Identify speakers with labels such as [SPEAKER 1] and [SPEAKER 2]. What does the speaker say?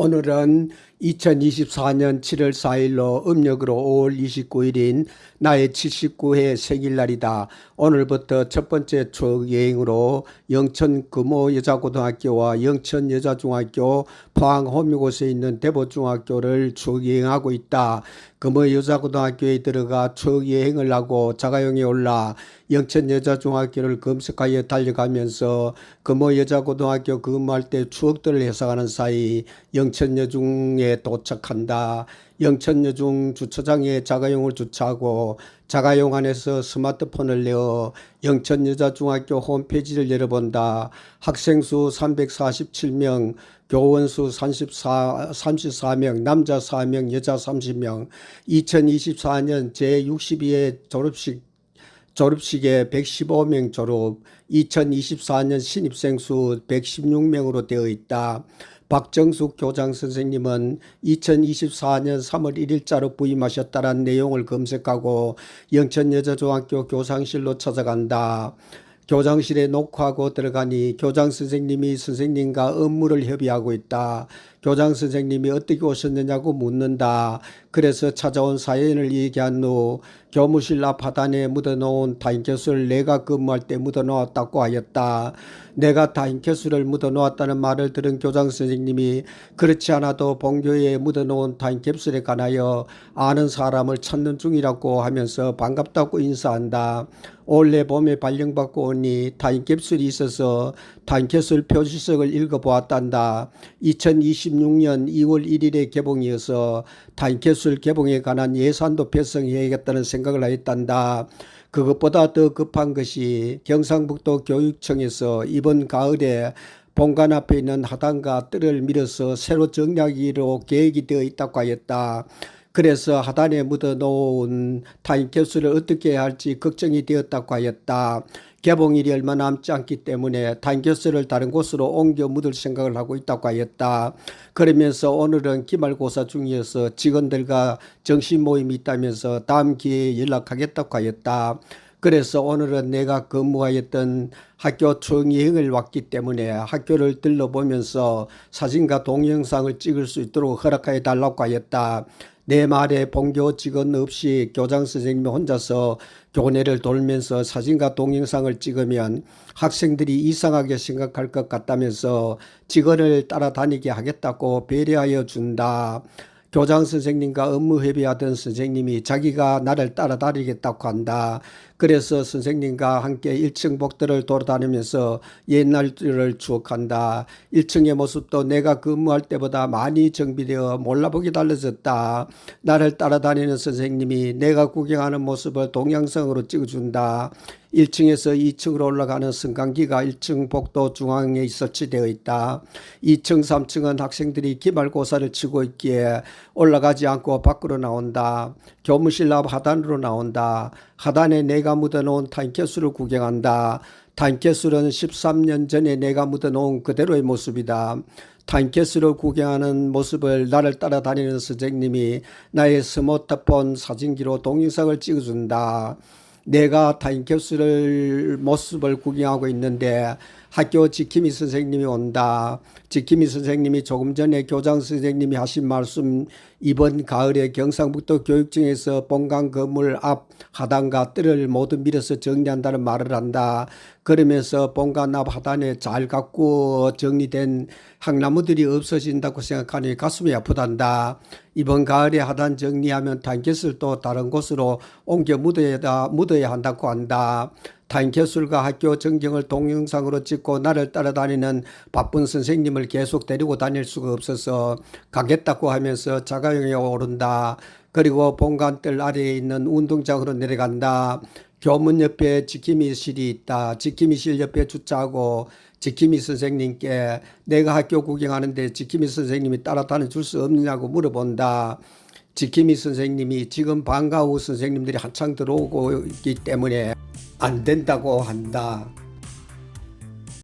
[SPEAKER 1] 오늘은 2024년 7월 4일로 음력으로 5월 29일인 나의 79회 생일날이다. 오늘부터 첫 번째 추억 여행으로 영천 금호 여자고등학교와 영천 여자중학교 포항 호미곶에 있는 대보중학교를 추억 여행하고 있다. 금호 여자고등학교에 들어가 추억 여행을 하고 자가용에 올라 영천 여자중학교를 검색하여 달려가면서 금호 여자고등학교 근무할 때 추억들을 해석하는 사이 영천 여중에 도착한다. 영천여중 주차장에 자가용을 주차하고 자가용 안에서 스마트폰을 내어 영천여자중학교 홈페이지를 열어본다. 학생 수 347명, 교원 수 34, 34명, 남자 4명, 여자 30명. 2024년 제62회 졸업식 졸업식에 115명 졸업, 2024년 신입생 수 116명으로 되어 있다. 박정숙 교장 선생님은 2024년 3월 1일자로 부임하셨다는 내용을 검색하고 영천여자중학교 교상실로 찾아간다. 교장실에 녹화하고 들어가니 교장 선생님이 선생님과 업무를 협의하고 있다. 교장 선생님이 어떻게 오셨느냐고 묻는다. 그래서 찾아온 사연을 얘기한 후 교무실 앞 하단에 묻어놓은 타인캐수를 내가 근무할 때 묻어놓았다고 하였다. 내가 타인캐수를 묻어놓았다는 말을 들은 교장 선생님이 그렇지 않아도 본교에 묻어놓은 타인캡슐에 관하여 아는 사람을 찾는 중이라고 하면서 반갑다고 인사한다. 올해 봄에 발령받고 오니 타인캡슐이 있어서 타인캡슐 표지석을 읽어보았단다. 2026년 2월 1일에 개봉이어서 타인캡슐 개봉에 관한 예산도 편성해야겠다는 생각을 하였단다. 그것보다 더 급한 것이 경상북도 교육청에서 이번 가을에 본관 앞에 있는 하단과 뜰을 밀어서 새로 정리하기로 계획이 되어 있다고 하였다. 그래서 하단에 묻어놓은 타임캡슐을 어떻게 할지 걱정이 되었다고 하였다. 개봉일이 얼마 남지 않기 때문에 타임캡슐을 다른 곳으로 옮겨 묻을 생각을 하고 있다고 하였다. 그러면서 오늘은 기말고사 중이어서 직원들과 정신 모임이 있다면서 다음 기회에 연락하겠다고 하였다. 그래서 오늘은 내가 근무하였던 학교 총여행을 왔기 때문에 학교를 들러보면서 사진과 동영상을 찍을 수 있도록 허락하여 달라고 하였다. 내 말에 본교 직원 없이 교장 선생님이 혼자서 교내를 돌면서 사진과 동영상을 찍으면 학생들이 이상하게 생각할 것 같다면서 직원을 따라다니게 하겠다고 배려하여 준다. 교장 선생님과 업무 협의하던 선생님이 자기가 나를 따라다니겠다고 한다. 그래서 선생님과 함께 1층 복도를 돌아다니면서 옛날을 추억한다. 1층의 모습도 내가 근무할 때보다 많이 정비되어 몰라보기 달라졌다. 나를 따라다니는 선생님이 내가 구경하는 모습을 동영상으로 찍어준다. 1층에서 2층으로 올라가는 승강기가 1층 복도 중앙에 설치되어 있다. 2층, 3층은 학생들이 기말고사를 치고 있기에 올라가지 않고 밖으로 나온다. 교무실 앞 하단으로 나온다. 하단에 내가 묻어놓은 타임캡슐을 구경한다. 타임캡슐은 13년 전에 내가 묻어놓은 그대로의 모습이다. 타임캡슐을 구경하는 모습을 나를 따라다니는 선생님이 나의 스마트폰 사진기로 동영상을 찍어준다. 내가 타임캡슐을 모습을 구경하고 있는데 학교 지킴이 선생님이 온다. 지킴이 선생님이 조금 전에 교장 선생님이 하신 말씀 이번 가을에 경상북도 교육청에서 본관 건물 앞 하단과 뜰을 모두 밀어서 정리한다는 말을 한다. 그러면서 본관 앞 하단에 잘 가꾸어 정리된 향나무들이 없어진다고 생각하니 가슴이 아프단다. 이번 가을에 하단 정리하면 단켓을 또 다른 곳으로 옮겨 묻어야, 묻어야 한다고 한다. 타임캡슐과 학교 전경을 동영상으로 찍고 나를 따라다니는 바쁜 선생님을 계속 데리고 다닐 수가 없어서 가겠다고 하면서 자가용에 오른다. 그리고 본관뜰 아래에 있는 운동장으로 내려간다. 교문 옆에 지킴이실이 있다. 지킴이실 옆에 주차하고 지킴이 선생님께 내가 학교 구경하는데 지킴이 선생님이 따라다녀 줄 수 없느냐고 물어본다. 지킴이 선생님이 지금 방과 후 선생님들이 한창 들어오고 있기 때문에 안 된다고 한다.